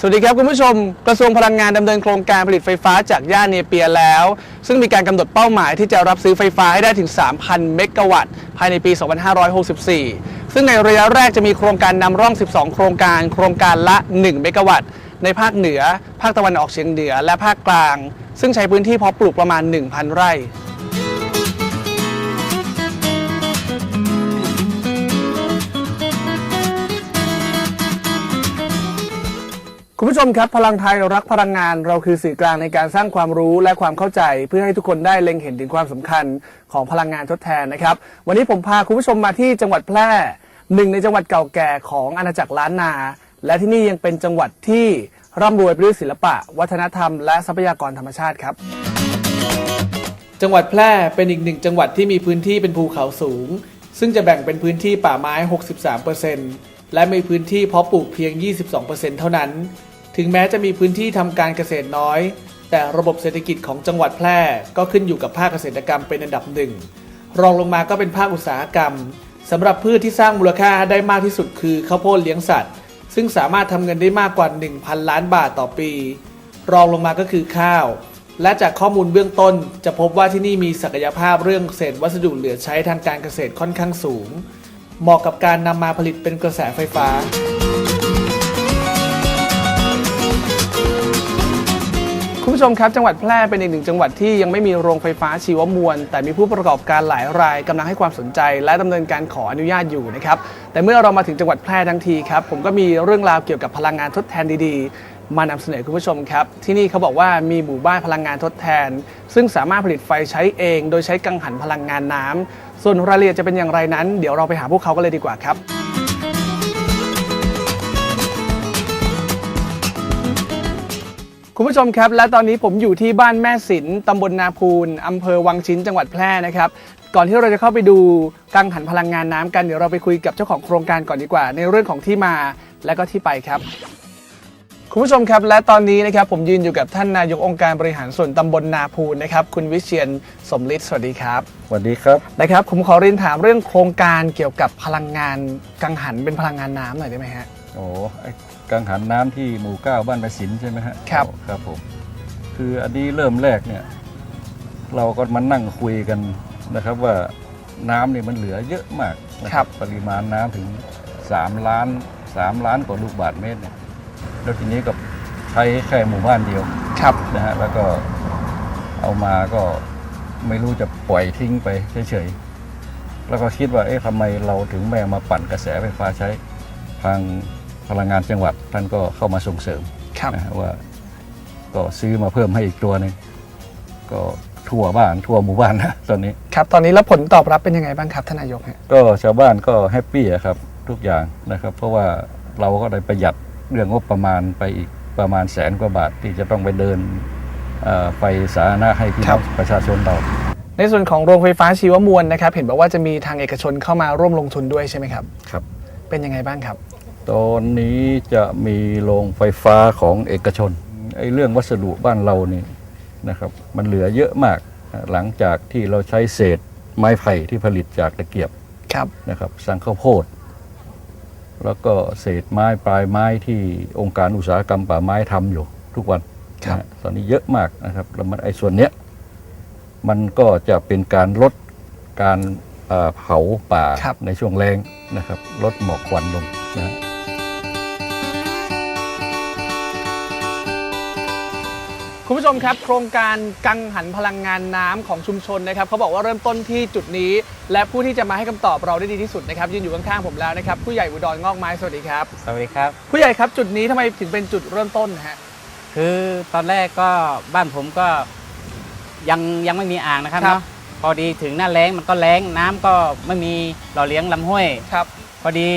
สวัสดีครับคุณผู้ชมกระทรวงพลังงานดำเนินโครงการผลิตไฟฟ้าจากหญ้าเนเปียแล้ว ซึ่งมีการกำหนดเป้าหมายที่จะรับซื้อไฟฟ้าให้ได้ถึง 3,000 เมกะวัตต์ ภายในปี 2564 ซึ่งในระยะแรกจะมีโครงการนำร่อง 12 โครงการ โครงการละ 1 เมกะวัตต์ ในภาคเหนือ ภาคตะวันออกเฉียงเหนือ และภาคกลาง ซึ่งใช้พื้นที่เพาะปลูกประมาณ 1,000 ไร่ คุณผู้ชมครับพลังไทยรักพลังงานเราคือสื่อกลางในการสร้างความรู้และความเข้าใจ เพื่อให้ทุกคนได้เล็งเห็นถึงความสำคัญของพลังงานทดแทนนะครับ วันนี้ผมพาคุณผู้ชมมาที่จังหวัดแพร่หนึ่งในจังหวัดเก่าแก่ของอาณาจักรล้านนา และที่นี่ยังเป็นจังหวัดที่ร่ำรวยไปด้วยศิลปะ วัฒนธรรม และทรัพยากรธรรมชาติครับ จังหวัดแพร่เป็นอีกหนึ่งจังหวัดที่มีพื้นที่เป็นภูเขาสูง ซึ่งจะแบ่งเป็นพื้นที่ป่าไม้ 63%และมีพื้นที่เพาะปลูกเพียง 22%เท่านั้น ถึงแม้จะมีพื้นที่ทำการเกษตรน้อย แต่ระบบเศรษฐกิจของจังหวัดแพร่ก็ขึ้นอยู่กับภาคเกษตรกรรมเป็นอันดับหนึ่งรองลงมาก็เป็นภาคอุตสาหกรรมสำหรับพืชที่สร้างมูลค่าได้มากที่สุดคือข้าวโพดเลี้ยงสัตว์ ซึ่งสามารถทำเงินได้มากกว่า 1,000 ล้านบาทต่อปี รองลงมาก็คือข้าว และจากข้อมูลเบื้องต้น จะพบว่าที่นี่มีศักยภาพเรื่องเศษวัสดุเหลือใช้ทางการเกษตรค่อนข้างสูง เหมาะกับการนำมาผลิตเป็นกระแสไฟฟ้า ผู้ชมครับจังหวัดแพร่เป็นอีกหนึ่งจังหวัดที่ยังไม่มีโรงไฟฟ้าชีวมวล แต่มีผู้ประกอบการหลายรายกำลังให้ความสนใจ และดำเนินการขออนุญาตอยู่นะครับแต่เมื่อเรามาถึงจังหวัดแพร่ทั้งทีครับผมก็มีเรื่องราวเกี่ยวกับพลังงานทดแทนดีๆ มานำเสนอคุณผู้ชมครับ ที่นี่เขาบอกว่ามีหมู่บ้านพลังงานทดแทน ซึ่งสามารถผลิตไฟใช้เอง โดยใช้กังหันพลังงานน้ำส่วนรายละเอียดจะเป็นอย่างไรนั้น เดี๋ยวเราไปหาพวกเขากันเลยดีกว่าครับ คุณผู้ชมครับ และตอนนี้ผมอยู่ที่บ้านแม่สินตำบลนาพูนอำเภอวังชิ้นจังหวัดแพร่นะครับ ก่อนที่เราจะเข้าไปดูกังหันพลังงานน้ำกันเดี๋ยวเราไปคุยกับเจ้าของโครงการก่อนดีกว่า ในเรื่องของที่มาและก็ที่ไปครับคุณผู้ชมครับและตอนนี้นะครับผมยืนอยู่กับท่านนายกองค์การบริหารส่วนตำบลนาพูนนะครับคุณวิเชียนสมฤทธิ์สวัสดีครับสวัสดีครับนะครับ ผมขอเรียนถามเรื่องโครงการเกี่ยวกับพลังงานกังหันเป็นพลังงานน้ำหน่อยได้ไหมฮะโอ้ไอ้ กังหันน้ำที่หมู่เก้าบ้านประสินใช่ไหมฮะครับโอ้ครับผม คืออันนี้เริ่มแรกเนี่ย เราก็มานั่งคุยกันนะครับว่าน้ำเนี่ยมันเหลือเยอะมากนะครับปริมาณน้ำถึง 3 ล้าน 3 ล้านกว่าลูกบาทเมตรเนี่ยแล้วทีนี้ก็ใช้แค่หมู่บ้านเดียวครับนะฮะแล้วก็เอามาก็ไม่รู้จะปล่อยทิ้งไปเฉยๆแล้วก็คิดว่าเอ๊ะทำไมเราถึงไม่เอามาปั่นกระแสไฟฟ้าใช้ทาง พลังงานจังหวัดท่านก็เข้ามาส่งเสริมครับ นะฮะว่าก็ซื้อมาเพิ่มให้อีกตัวหนึ่งก็ทั่วบ้านทั่วหมู่บ้านนะตอนนี้ ครับ ตอนนี้แล้วผลตอบรับเป็นยังไงบ้างครับท่านนายกฮะก็ชาวบ้านก็แฮปปี้อะครับทุกอย่างนะครับ เพราะว่าเราก็ได้ประหยัดเรื่องงบประมาณไปอีกประมาณแสนกว่าบาทที่จะต้องไปเดินเอ่อไฟสาธารณะให้พี่น้องประชาชนเรา ในส่วนของโรงไฟฟ้าชีวมวลนะครับ เห็นบอกว่าจะมีทางเอกชนเข้ามาร่วมลงทุนด้วยใช่ไหมครับ ครับ เป็นยังไงบ้างครับ ตอนนี้จะมีโรงไฟฟ้าของเอกชนไอ้เรื่องวัสดุบ้านเรานี่นะครับ มันเหลือเยอะมากนะหลังจากที่เราใช้เศษไม้ไผ่ที่ผลิตจากตะเกียบครับนะครับสังข้าวโพด แล้วก็เศษไม้ปลายไม้ที่องค์การอุตสาหกรรมป่าไม้ทำอยู่ทุกวันครับนะฮะตอนนี้เยอะมากนะครับแล้วมันไอ้ส่วนเนี้ยมันก็จะเป็นการลดการเอ่อเผาป่าครับในช่วงแรงนะครับ ลดหมอกควันลงนะ คุณผู้ชมครับ โครงการกังหันพลังงานน้ำของชุมชนนะครับเขาบอกว่าเริ่มต้นที่จุดนี้ และผู้ที่จะมาให้คำตอบเราได้ดีที่สุดนะครับยืนอยู่ข้างๆผมแล้วนะครับผู้ใหญ่อุดรงอกไม้สวัสดีครับสวัสดีครับ ผู้ใหญ่ครับจุดนี้ทำไมถึงเป็นจุดเริ่มต้นนะฮะคือตอนแรกก็บ้านผมก็ยังยังไม่มีอ่างนะครับครับเนาะพอดีถึงหน้าแล้งมันก็แล้งน้ำก็ไม่มีหล่อเลี้ยงลำห้วยครับ พอดี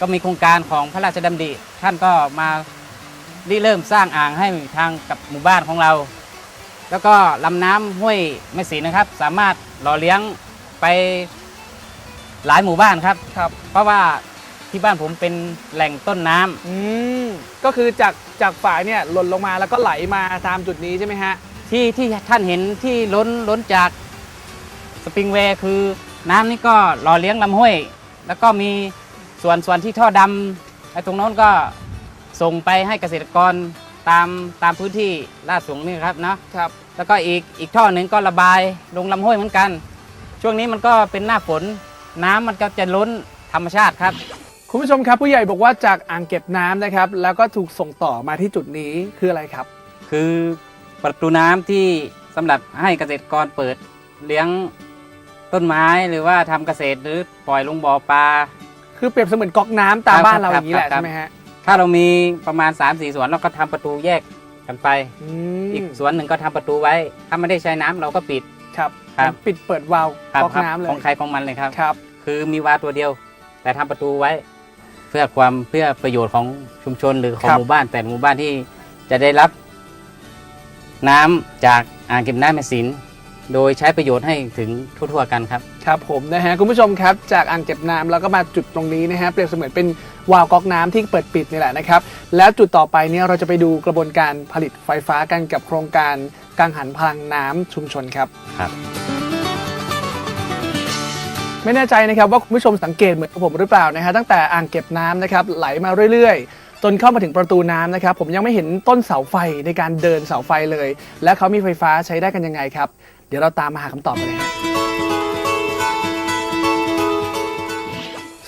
ก็มีโครงการของพระราชดำริท่านก็มา ริเริ่มสร้างอ่างให้ทางกับหมู่บ้านของเรา แล้วก็ลำน้ำห้วยแม่สีนะครับ สามารถหล่อเลี้ยงไปหลายหมู่บ้านครับ ครับ เพราะว่าที่บ้านผมเป็นแหล่งต้นน้ำอืมก็คือจากจากฝายเนี่ยหล่นลงมาแล้วก็ไหลมาตามจุดนี้ใช่ไหมฮะ ที่ที่ท่านเห็นที่ล้นล้นจากสปริงเวย์คือน้ำนี่ก็หล่อเลี้ยงลำห้วย แล้วก็มีส่วนส่วนที่ท่อดำไอ้ตรงโน้นก็ ส่งไปให้เกษตรกรตามตามพื้นที่ลาดสูงนี่ครับเนาะครับแล้วก็อีกอีกท่อหนึ่งก็ระบายลงลำห้วยเหมือนกัน ช่วงนี้มันก็เป็นหน้าฝน น้ำมันก็จะล้นธรรมชาติครับ คุณผู้ชมครับผู้ใหญ่บอกว่าจากอ่างเก็บน้ำนะครับ แล้วก็ถูกส่งต่อมาที่จุดนี้คืออะไรครับ คือประตูน้ำที่สำหรับให้เกษตรกรเปิดเลี้ยงต้นไม้หรือว่าทำเกษตรหรือปล่อยลงบ่อปลาคือเปรียบเสมือนก๊อกน้ำตามครับบ้านเราคอรับย่างนี้แหละครับใช่ไหมฮะ ถ้าเรามีประมาณ 3 4 สวนเราก็ทำประตูแยกกันไปอืมอีกสวนหนึ่งก็ทำประตูไว้ ถ้าไม่ได้ใช้น้ำเราก็ปิด ครับครับ ปิดเปิดวาล์วครับก๊อกครับน้ำเลยของใครของมันเลยครับ ครับ คือมีวาล์วตัวเดียว แต่ทำประตูไว้ เพื่อความเพื่อประโยชน์ของชุมชนหรือของหมู่บ้าน แต่หมู่บ้านที่จะได้รับ น้ำจากอ่างเก็บน้ำแม่สินโดยใช้ประโยชน์ให้ถึงทั่วๆกันครับ ครับผมนะฮะคุณผู้ชมครับจากอ่างเก็บน้ำแล้วก็มาจุดตรงนี้นะฮะเปรียบเสมือนเป็นวาล์วก๊อกน้ำที่เปิดปิดนี่แหละนะครับ แล้วจุดต่อไปเนี่ยเราจะไปดูกระบวนการผลิตไฟฟ้ากันกับโครงการกังหันพลังน้ำชุมชนครับ ครับ ไม่แน่ใจนะครับว่าคุณผู้ชมสังเกตเหมือนกับผมหรือเปล่านะฮะตั้งแต่อ่างเก็บน้ำนะครับไหลมาเรื่อยๆ จนเข้ามาถึงประตูน้ำนะครับ ผมยังไม่เห็นต้นเสาไฟในการเดินเสาไฟเลย และเขามีไฟฟ้าใช้ได้กันยังไงครับ เดี๋ยวเราตามมาหาคำตอบกันเลยฮะ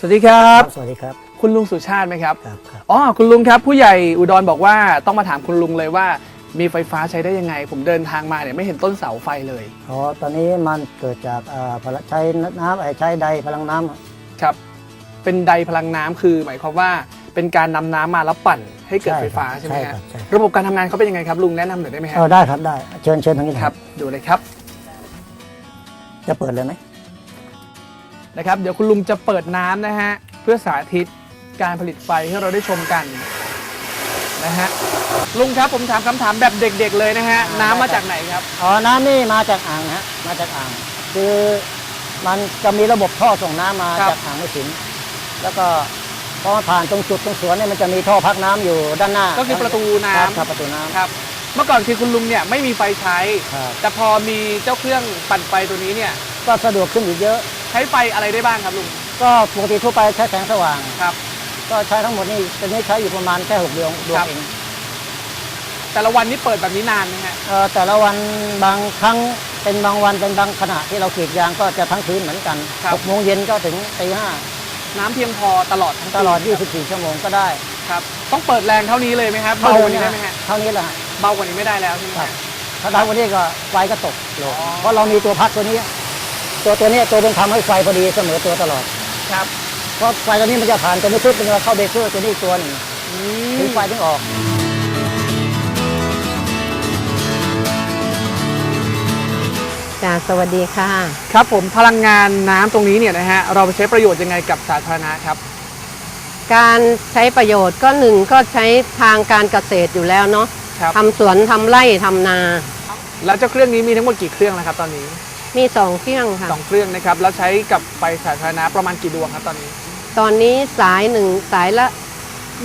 สวัสดีครับ สวัสดีครับ คุณลุงสุชาติไหมครับ ครับครับอ๋อ คุณลุงครับ ผู้ใหญ่อุดรบอกว่าต้องมาถามคุณลุงเลยว่า มีไฟฟ้าใช้ได้ยังไง ผมเดินทางมาเนี่ยไม่เห็นต้นเสาไฟเลย อ๋อตอนนี้มันเกิดจากอ่าพลังใช้น้ำไอ้ใช้ใดพลังน้ำครับ เป็นไดพลังน้ำคือ หมายความว่าเป็นการนำน้ำมาแล้วปั่นให้เกิดไฟฟ้าใช่ไหมใช่ฮะครับใช่ครับระบบการทำงานเขาเป็นยังไงครับลุงแนะนำหน่อยได้ไหมฮะเออได้ครับได้เชิญเชิญทางนี้ครับ ดูเลยครับ จะเปิดเลยไหม นะครับ เดี๋ยวคุณลุงจะเปิดน้ำนะฮะ เพื่อสาธิตการผลิตไฟให้เราได้ชมกันนะฮะลุงครับผมถามคำถามแบบเด็กๆเลยนะฮะ น้ำมาจากไหนครับ อ๋อ น้ำนี่มาจากอ่างนะฮะ มาจากอ่าง คือมันจะมีระบบท่อส่งน้ำมาครับ จากอ่างไม่สินแล้วก็พอผ่านตรงจุดตรงสวนเนี่ยมันจะมีท่อพักน้ำอยู่ด้านหน้าก็คือประตูน้ำครับครับประตูน้ำครับ เมื่อก่อนคือคุณลุงเนี่ยไม่มีไฟใช้ ครับ แต่พอมีเจ้าเครื่องปั่นไฟตัวนี้เนี่ย ก็สะดวกขึ้นอีกเยอะ ใช้ไฟอะไรได้บ้างครับลุงก็ปกติทั่วไปใช้แสงสว่าง ครับ ก็ใช้ทั้งหมดนี่ตอนนี้ใช้อยู่ประมาณแค่หกดวงดวคงรับเองแต่ละวันนี้เปิดแบบนี้นานไหมฮะเอ่อแต่ละวันบางครั้งเป็นบางวันเป็นบางขณะที่เรากรีดยางก็จะทั้งคืนเหมือนกันครับ หกโมงเย็นก็ถึงตีห้าน้ำเพียงพอตลอดทั้งปีตลอดครับ24 ชั่วโมงก็ได้ครับ ต้องเปิดแรงเท่านี้เลยไหมครับเบากว่านี้ได้ไหมฮะเท่านี้แหละฮะ เบากว่านี้ไม่ได้แล้วใช่ไหมครับฮะถ้าได้วันนี้ก็ไฟก็ตกลงอ๋อ เพราะเรามีตัวพักตัวนี้ ตัวตัวเนี้ยตัวเป็นทำให้ไฟพอดีเสมอตัวตลอด ครับ เพราะไฟตัวนี้มันจะผ่านตัวนี้ปุ๊บมันจะเข้าเบรกเกอร์ตัวนี้อีกตัวหนึงอืถึงมไฟถึงออก จ้าสวัสดีค่ะ ครับผมพลังงานน้ำตรงนี้เนี่ยนะฮะเราไปใช้ประโยชน์ยังไงกับสาธารณะครับ การใช้ประโยชน์ก็หนึ่งก็ใช้ทางการเกษตรอยู่แล้วเนาะครับ ทำสวนทำไร่ทำนา แล้วเจ้าเครื่องนี้มีทั้งหมดกี่เครื่องแล้วครับตอนนี้ มีสองเครื่องค่ะ สองเครื่องนะครับ แล้วใช้กับไฟสาธารณะประมาณกี่ดวงครับตอนนี้ ตอนนี้สายหนึ่งสายละ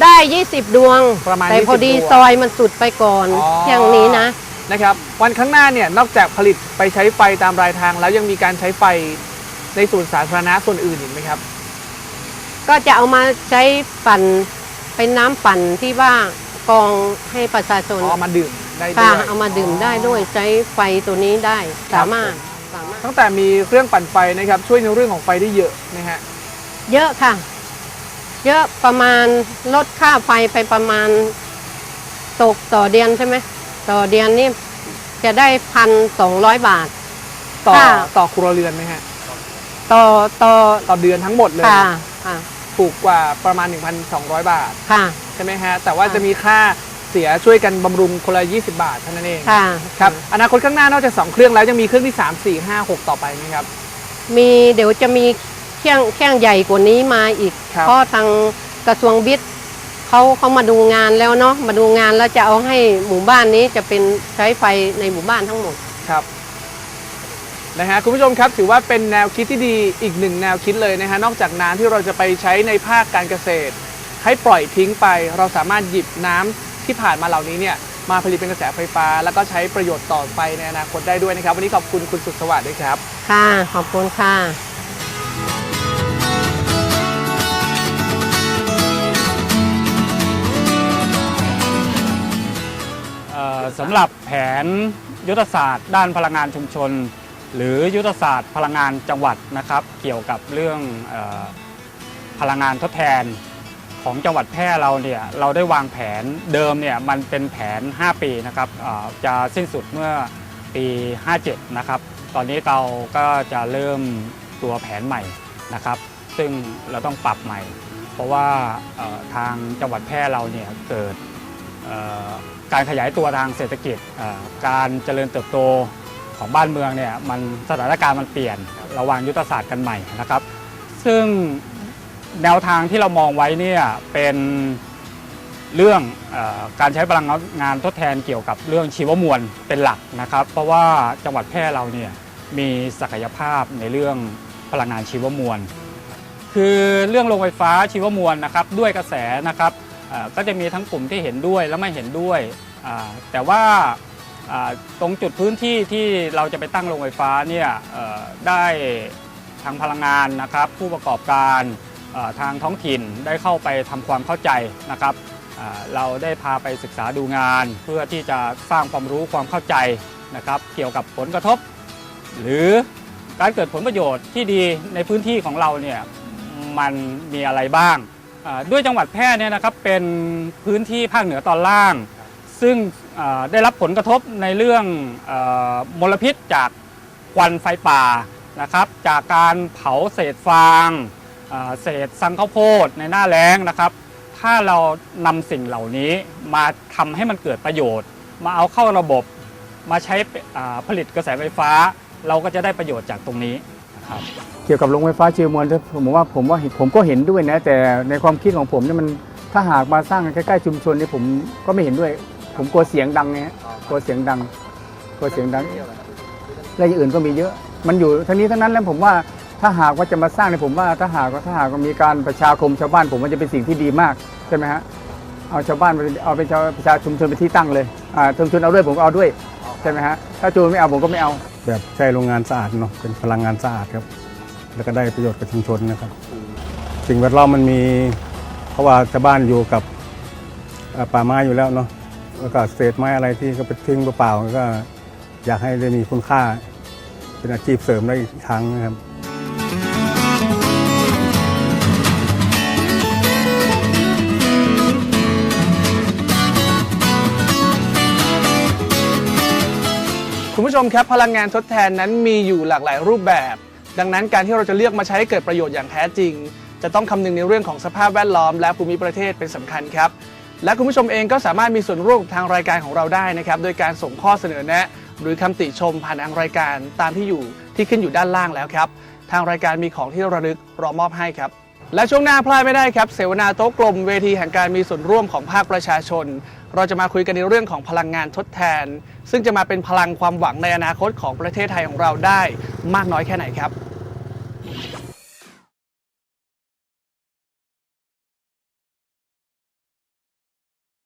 ได้ 20 ดวง ประมาณแต่พอดี20ดวงซอยมันสุดไปก่อนอ๋ออย่างนี้นะ นะครับ วันข้างหน้าเนี่ยนอกจากผลิตไปใช้ไฟตามรายทาง แล้วยังมีการใช้ไฟในส่วนสาธารณะส่วนอื่นอีกไหมครับ ก็จะเอามาใช้ปั่นเป็นน้ำปั่นที่ว่ากองให้ประชาชนอ๋อเอามาดื่มได้ด้ค่ะวยเอามาดื่มได้ด้วยใช้ไฟตัวนี้ได้สามารถสามารถ ตั้งแต่มีเครื่องปั่นไฟนะครับ ช่วยในเรื่องของไฟได้เยอะนะฮะเยอะค่ะ เยอะประมาณลดค่าไฟไปประมาณตกต่อเดือนใช่ไหมต่อเดือนนี่จะได้พันสองร้อยบาท ต่อค่ะ ต่อครัวเรือนไหมฮะต่อต่อต่อเดือนทั้งหมดเลยค่ะค่ะถูกกว่าประมาณ 1,200 บาท ค่ะ ใช่ไหมฮะ แต่ว่าค่ะ จะมีค่าเสียช่วยกันบำรุงคนละ 20 บาทเท่านั้นเองค่ะ ครับอนาคตข้างหน้านอกจาก 2 เครื่องแล้วยังมีเครื่องที่ 3 4 5 6 ต่อไปไหมครับ มีเดี๋ยวจะมีเครื่องเครื่องใหญ่กว่านี้มาอีกครับ เพราะทางกระทรวงวิทย์เขาเขามาดูงานแล้วเนาะมาดูงานแล้วจะเอาให้หมู่บ้านนี้จะเป็นใช้ไฟในหมู่บ้านทั้งหมด ครับนะฮะคุณผู้ชมครับถือว่าเป็นแนวคิดที่ดีอีกหนึ่งแนวคิดเลยนะฮะนอกจากน้ำที่เราจะไปใช้ในภาคการเกษตร ให้ปล่อยทิ้งไป เราสามารถหยิบน้ำ ที่ผ่านมาเหล่านี้เนี่ยมาผลิตเป็นกระแสไฟฟ้า แล้วก็ใช้ประโยชน์ต่อไปในอนาคตได้ด้วยนะครับ วันนี้ขอบคุณคุณสุดสวัสดิ์ด้วยครับ ค่ะ ขอบคุณค่ะคสำหรับแผนยุทธศาสตร์ ด้านพลังงานชุมชน หรือยุทธศาสตร์พลังงานจังหวัดนะครับ เกี่ยวกับเรื่องเออพลังงานทดแทน ของจังหวัดแพร่เราเนี่ยเราได้วางแผนเดิมเนี่ยมันเป็นแผน 5 ปีนะครับจะสิ้นสุดเมื่อปี 57 นะครับ ตอนนี้เราก็จะเริ่มตัวแผนใหม่นะครับ ซึ่งเราต้องปรับใหม่ เพราะว่าทางจังหวัดแพร่เราเนี่ยเกิดการขยายตัวทางเศรษฐกิจการเจริญเติบโตของบ้านเมืองเนี่ยมันสถานการณ์มันเปลี่ยนระวางยุทธศาสตร์กันใหม่นะครับ ซึ่ง แนวทางที่เรามองไว้เนี่ยเป็นเรื่องอการใช้พลังงานทดแทนเกี่ยวกับเรื่องชีวมวลเป็นหลักนะครับ เพราะว่าจังหวัดแพร่เราเนี่ยมีศักยภาพในเรื่องพลังงานชีวมวล คือเรื่องโรงไฟฟ้าชีวมวลนะครับด้วยกระแสนะครับก็จะมีทั้งกลุ่มที่เห็นด้วยและไม่เห็นด้วย แต่ว่าตรงจุดพื้นที่ที่เราจะไปตั้งโรงไฟฟ้าเนี่ยได้ทางพลังงานนะครับ ผู้ประกอบการ ทางท้องถิ่นได้เข้าไปทำความเข้าใจนะครับเราได้พาไปศึกษาดูงาน เพื่อที่จะสร้างความรู้ความเข้าใจนะครับ เกี่ยวกับผลกระทบ หรือการเกิดผลประโยชน์ที่ดีในพื้นที่ของเราเนี่ยมันมีอะไรบ้างด้วยจังหวัดแพร่เนี่ยนะครับเป็นพื้นที่ภาคเหนือตอนล่าง ซึ่งได้รับผลกระทบในเรื่องอมลพิษจากควันไฟป่านะครับ จากการเผาเศษฟาง เศษสังข้าวโพดในหน้าแล้งนะครับ ถ้าเรานำสิ่งเหล่านี้มาทำให้มันเกิดประโยชน์ มาเอาเข้าระบบมาใช้ผลิตกระแสไฟฟ้า เราก็จะได้ประโยชน์จากตรงนี้นะครับเกี่ยวกับโรงไฟฟ้าชีวมวลผมว่าผมว่าผมก็เห็นด้วยนะแต่ในความคิดของผมเนี่ยมันถ้าหากมาสร้างใกล้ๆชุมชนเนี่ยผมก็ไม่เห็นด้วย ผมกลัวเสียงดังไงกลัวเสียงดังกลัวเสียงดังและอย่างอื่นก็มีเยอะ มันอยู่ทั้งนี้ทั้งนั้นแล้วผมว่า ถ้าหากว่าจะมาสร้างเนี่ยผมว่าถ้าหากว่าถ้าหากว่ามีการประชาคมชาวบ้านผมว่าจะเป็นสิ่งที่ดีมากใช่ไหมฮะเอาชาวบ้านเอาเป็นชาวประชาชุมชนเป็นที่ตั้งเลยอ่าชุมชนเอาด้วยผมก็เอาด้วยใช่ไหมฮะถ้าชุมชนไม่เอาผมก็ไม่เอา แบบใช้โรงงานสะอาดเนาะเป็นพลังงานสะอาดครับ แล้วก็ได้ประโยชน์กับชุมชนนะครับ สิ่งแวดล้อมมันมี เพราะว่าชาวบ้านอยู่กับป่าไม้อยู่แล้วเนาะแล้วก็เศษไม้อะไรที่ก็ไปทิ้งเปล่าๆก็อยากให้ได้มีคุณค่า เป็นอาชีพเสริมได้อีกครั้งนะครับ ผู้ชมครับพลังงานทดแทนนั้นมีอยู่หลากหลายรูปแบบ ดังนั้นการที่เราจะเลือกมาใช้ให้เกิดประโยชน์อย่างแท้จริง จะต้องคำนึงในเรื่องของสภาพแวดล้อมและภูมิประเทศเป็นสำคัญครับ และคุณผู้ชมเองก็สามารถมีส่วนร่วมกับทางรายการของเราได้นะครับ โดยการส่งข้อเสนอแนะ หรือคำติชมผ่านทางรายการตามที่อยู่ที่ขึ้นอยู่ด้านล่างแล้วครับ ทางรายการมีของที่ระลึกรอมอบให้ครับ และช่วงหน้าพลาดไม่ได้ครับ เสวนาโต๊ะกลมเวทีแห่งการมีส่วนร่วมของภาคประชาชน เราจะมาคุยกันในเรื่องของพลังงานทดแทน ซึ่งจะมาเป็นพลังความหวังในอนาคตของประเทศไทยของเราได้มากน้อยแค่ไหนครับ